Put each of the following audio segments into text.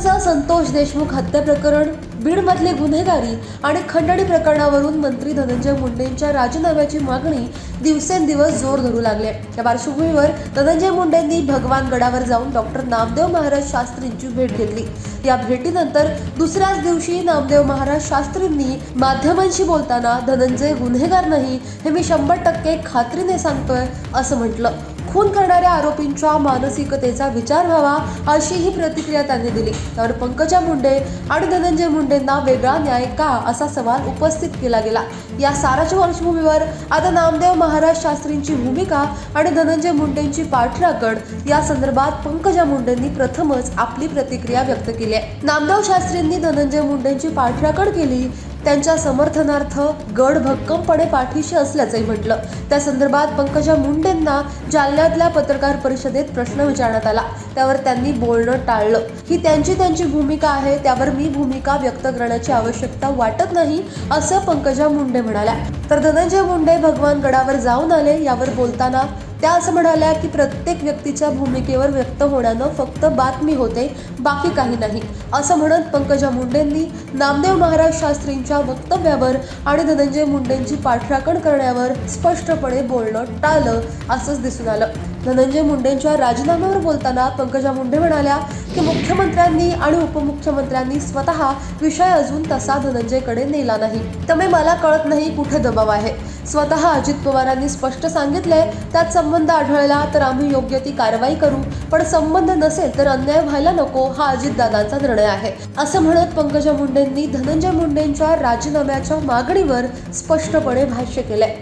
संतोष देशमुख हत्या प्रकरण बीडमधले गुन्हेगारी आणि खंडणी प्रकरणावरून मंत्री धनंजय मुंडेंच्या राजीनाम्याची मागणी दिवसेंदिवस जोर धरू लागली आहे. या पार्श्वभूमीवर धनंजय मुंडेंनी भगवान गडावर जाऊन डॉक्टर नामदेव महाराज शास्त्रींची भेट घेतली. या भेटीनंतर दुसऱ्याच दिवशी नामदेव महाराज शास्त्रींनी माध्यमांशी बोलताना धनंजय गुन्हेगार नाही हे मी शंभर टक्के खात्रीने सांगतोय असं म्हटलं. खून करणाऱ्या आरोपींच्या मानसिकतेचा विचार व्हावा अशी ही प्रतिक्रिया त्यांनी दिली. तर पंकजा मुंडे आणि धनंजय मुंडेंना वेगळा न्याय का असा सवाल उपस्थित केला गेला. या साराच्या पार्श्वभूमीवर आता नामदेव महाराज शास्त्रींची भूमिका आणि धनंजय मुंडेंची पाठराखण या संदर्भात पंकजा मुंडेंनी प्रथमच आपली प्रतिक्रिया व्यक्त केली आहे. नामदेव शास्त्रींनी धनंजय मुंडेंची पाठराखण केली त्यांच्या समर्थनार्थ गड भक्कमपणे पाठीशी असल्याचंही म्हटलं. त्या संदर्भात पंकजा मुंडेंना जालन्यातल्या पत्रकार परिषदेत प्रश्न विचारण्यात आला. त्यावर त्यांनी बोलणं टाळलं. ही त्यांची त्यांची भूमिका आहे त्यावर मी भूमिका व्यक्त करण्याची आवश्यकता वाटत नाही असं पंकजा मुंडे म्हणाल्या. तर धनंजय मुंडे भगवान गडावर जाऊन आले यावर बोलताना त्या असं म्हणाल्या की प्रत्येक व्यक्तीच्या भूमिकेवर व्यक्त होण्यानं फक्त बातमी होते बाकी काही नाही. असं म्हणत पंकजा मुंडेंनी नामदेव महाराज शास्त्रींच्या वक्तव्यावर आणि धनंजय मुंडेंची पाठराखण करण्यावर स्पष्टपणे बोलणं टाळलं असंच दिसून आलं. धनंजय मुंडेंच्या राजीनाम्यावर बोलताना पंकजा मुंडे म्हणाल्या की मुख्यमंत्र्यांनी आणि उपमुख्यमंत्र्यांनी स्वतः विषय अजून तसा धनंजयकडे नेला नाही. त्यामुळे मला कळत नाही कुठे दबाव आहे. स्वतः अजित पवारांनी स्पष्ट सांगितलंय त्यात संबंध आढळला तर आम्ही योग्य ती कारवाई करू. पण संबंध नसेल तर अन्याय व्हायला नको हा अजितदादांचा निर्णय आहे. असं म्हणत पंकजा मुंडेंनी धनंजय मुंडेंच्या राजीनाम्याच्या मागणीवर स्पष्टपणे भाष्य केलंय.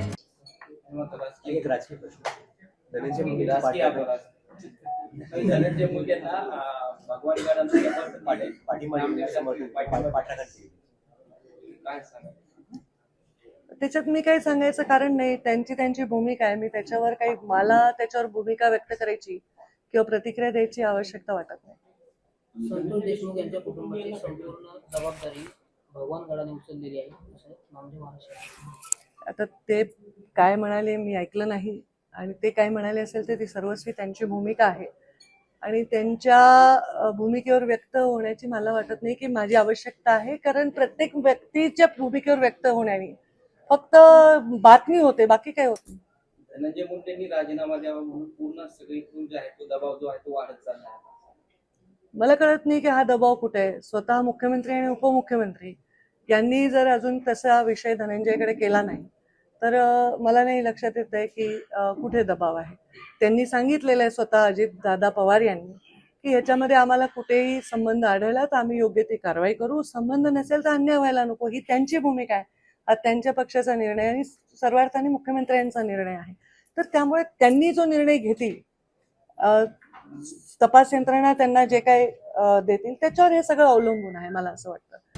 एक राजकीय प्रश्न. धनंजय अपराध धनंजय मुंडेंना अं, भगवान. पाठीमागे म्हणजे. काय सांगा? त्याच्यात मी काही सांगायचं कारण नाही. त्यांची त्यांची भूमिका आहे. मी त्याच्यावर काही मला त्याच्यावर भूमिका व्यक्त करायची किंवा प्रतिक्रिया द्यायची आवश्यकता वाटत नाही. संतोष देशमुख यांच्या कुटुंबाची संपूर्ण जबाबदारी भगवान गडाने उचललेली आहे. असं नामदेव महाराज सांगतात. आता ते काय म्हणाले मी ऐकलं नाही. आणि ते काय म्हणाले असेल तर ती सर्वस्वी त्यांची भूमिका आहे. आणि त्यांच्या भूमिकेवर व्यक्त होण्याची मला वाटत नाही की माझी आवश्यकता आहे कारण प्रत्येक व्यक्तीच्या भूमिकेवर व्यक्त होण्याने फक्त बातमी होते बाकी काय होत धनंजय मुंडेंनी राजीनामा द्यावा म्हणून पूर्ण सगळीकडून जे आहे तो दबाव जो आहे तो वाढत चालला आहे. मला कळत नाही की हा दबाव कुठे आहे. स्वतः मुख्यमंत्री आणि उपमुख्यमंत्री यांनी जर अजून तसा विषय धनंजयकडे केला नाही तर मला नाही लक्षात येत आहे की कुठे दबाव आहे. त्यांनी सांगितलेलं आहे स्वतः अजित दादा पवार यांनी की ह्याच्यामध्ये आम्हाला कुठेही संबंध आढळला तर आम्ही योग्य ती कारवाई करू. संबंध नसेल तर अन्याय व्हायला नको. ही त्यांची भूमिका आहे. हा त्यांच्या पक्षाचा निर्णय आणि सर्वार्थाने मुख्यमंत्र्यांचा निर्णय आहे. तर त्यामुळे त्यांनी जो निर्णय घेतील तपास यंत्रणा त्यांना जे काही देतील त्याच्यावर हे सगळं अवलंबून आहे मला असं वाटतं.